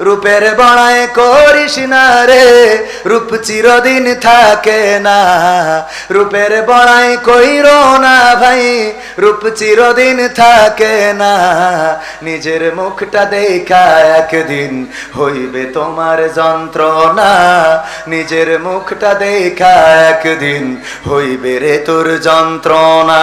রূপের বড়াই করিস না রে, রূপ চিরদিন থাকে না। রূপের বড়াই কইর না ভাই, রূপ চিরদিন থাকে না। নিজের মুখটা দেখা একদিন হইবে তোমার যন্ত্রণা। নিজের মুখটা দেখা একদিন হইবে রে তোর যন্ত্রণা।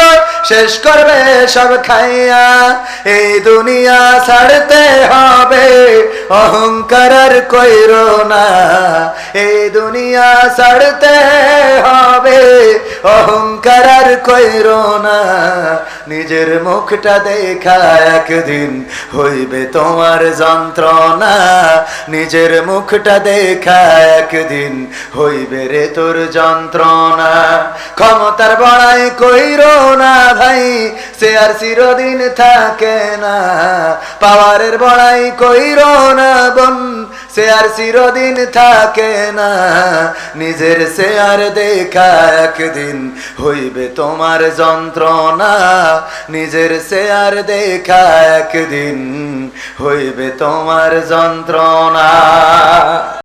শেষ করবে সব খাইয়া। এই দুনিয়া ছাড়তে হবে, অহংকার কইর না। এই দুনিয়া ছাড়তে হবে। অহংকার আর কইর না, নিজের মুখটা দেখা একদিন হইবে তোমার যন্ত্রণা। নিজের মুখটা দেখা একদিন হইবে রে তোর যন্ত্রণা। ক্ষমতার বড়াই কইর না ভাই, সে আর চিরদিন থাকে না। পাওয়ারের বড়াই কইর না বন সে আর চিরদিন থাকে না। নিজের সে আর দেখা একদিন হইবে তোমার যন্ত্রণা। নিজের সে আর দেখা একদিন হইবে তোমার যন্ত্রণা।